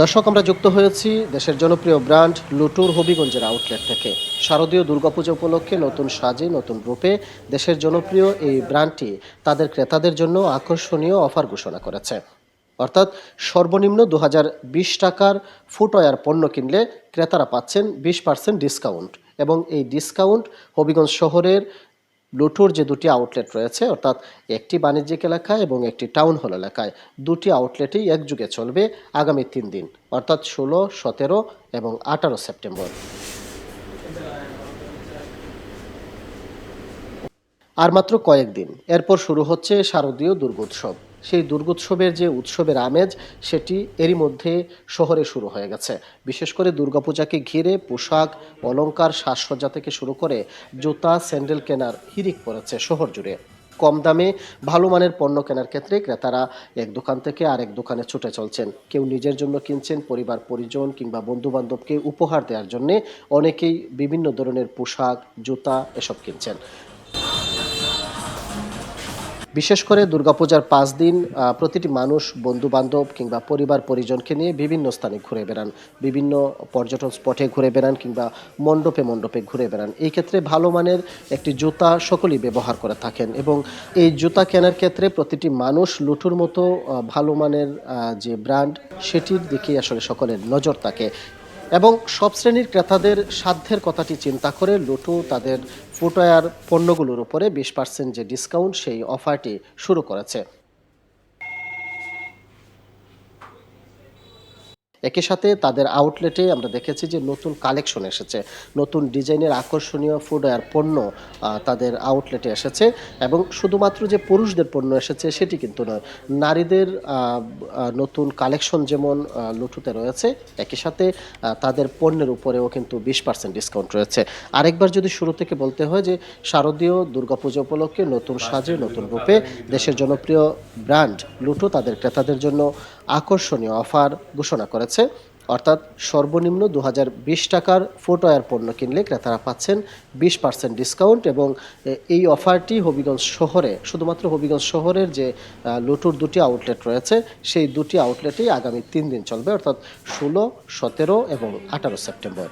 দর্শক, আমরা যুক্ত হয়েছি দেশের জনপ্রিয় ব্র্যান্ড লুটুর হবিগঞ্জের আউটলেট থেকে। শারদীয় দুর্গাপূজা উপলক্ষে নতুন সাজে, নতুন রূপে দেশের জনপ্রিয় এই ব্র্যান্ডটি তাদের ক্রেতাদের জন্য আকর্ষণীয় অফার ঘোষণা করেছে। অর্থাৎ সর্বনিম্ন দু হাজার বিশ টাকার ফুটওয়্যার পণ্য কিনলে ক্রেতারা পাচ্ছেন বিশ পার্সেন্ট ডিসকাউন্ট এবং এই ডিসকাউন্ট হবিগঞ্জ শহরের লুটুর যে দুটি আউটলেট রয়েছে, অর্থাৎ একটি বাণিজ্যিক এলাকা এবং একটি টাউন হল এলাকায়, দুটি আউটলেটই একযুগে চলবে আগামী তিন দিন, অর্থাৎ ষোলো, সতেরো এবং আঠারো সেপ্টেম্বর। আর মাত্র কয়েকদিন, এরপর শুরু হচ্ছে শারদীয় দুর্গোৎসব। সেই দুর্গোৎসবের যে উৎসবের আমেজ, সেটি এরই মধ্যে শহরে শুরু হয়ে গেছে। বিশেষ করে দুর্গাপূজাকে ঘিরে পোশাক, অলংকার, সাজসজ্জা থেকে শুরু করে জুতা, স্যান্ডেল কেনার হিরিক পড়েছে শহর জুড়ে। কম দামে ভালো মানের পণ্য কেনার ক্ষেত্রে ক্রেতারা এক দোকান থেকে আরেক দোকানে ছুটে চলছেন। কেউ নিজের জন্য কিনছেন, পরিবার, পরিজন কিংবা বন্ধু বান্ধবকে উপহার দেওয়ার জন্য অনেকেই বিভিন্ন ধরনের পোশাক, জুতা এসব কিনছেন। বিশেষ করে দুর্গাপূজার পাঁচ দিন প্রতিটি মানুষ বন্ধু বান্ধব কিংবা পরিবার পরিজনকে নিয়ে বিভিন্ন স্থানে ঘুরে বেড়ান। বিভিন্ন পর্যটন স্পটে ঘুরে বেড়ান কিংবা মণ্ডপে মণ্ডপে ঘুরে বেড়ান। এই ক্ষেত্রে ভালো মানের একটি জুতা সকলেই ব্যবহার করে থাকেন এবং এই জুতা কেনার ক্ষেত্রে প্রতিটি মানুষ লুটুর মতো ভালো মানের যে ব্র্যান্ড, সেটির দিকেই আসলে সকলের নজর থাকে। এবং সব শ্রেণির ক্রেতাদের সাধ্যের কথাটি চিন্তা করে লুটু তাদের ফুটওয়্যার পণ্যগুলোর উপরে বিশ পার্সেন্ট যে ডিসকাউন্ট সেই অফারটি শুরু করেছে। একই সাথে তাদের আউটলেটে আমরা দেখেছি যে নতুন কালেকশন এসেছে নতুন ডিজাইনের আকর্ষণীয় ফুটওয়্যার পণ্য তাদের আউটলেটে এসেছে এবং শুধুমাত্র যে পুরুষদের পণ্য এসেছে সেটি কিন্তু নয় নারীদের নতুন কালেকশন যেমন লুটুতে রয়েছে একই সাথে তাদের পণ্যের উপরেও কিন্তু বিশ পার্সেন্ট ডিসকাউন্ট রয়েছে। আরেকবার যদি শুরু থেকে বলতে হয় যে শারদীয় দুর্গাপূজা উপলক্ষে নতুন সাজে নতুন রূপে দেশের জনপ্রিয় ব্র্যান্ড লুটু তাদের ক্রেতাদের জন্য আকর্ষণীয় অফার ঘোষণা করেছে। অর্থাৎ সর্বনিম্ন দু হাজার বিশ টাকার ফুটওয়্যার পণ্য কিনলে ক্রেতারা পাচ্ছেন বিশ পার্সেন্ট ডিসকাউন্ট এবং এই অফারটি হবিগঞ্জ শহরে, শুধুমাত্র হবিগঞ্জ শহরের যে লুটুর দুটি আউটলেট রয়েছে, সেই দুটি আউটলেটেই আগামী তিন দিন চলবে, অর্থাৎ ষোলো, সতেরো এবং আঠারো সেপ্টেম্বর।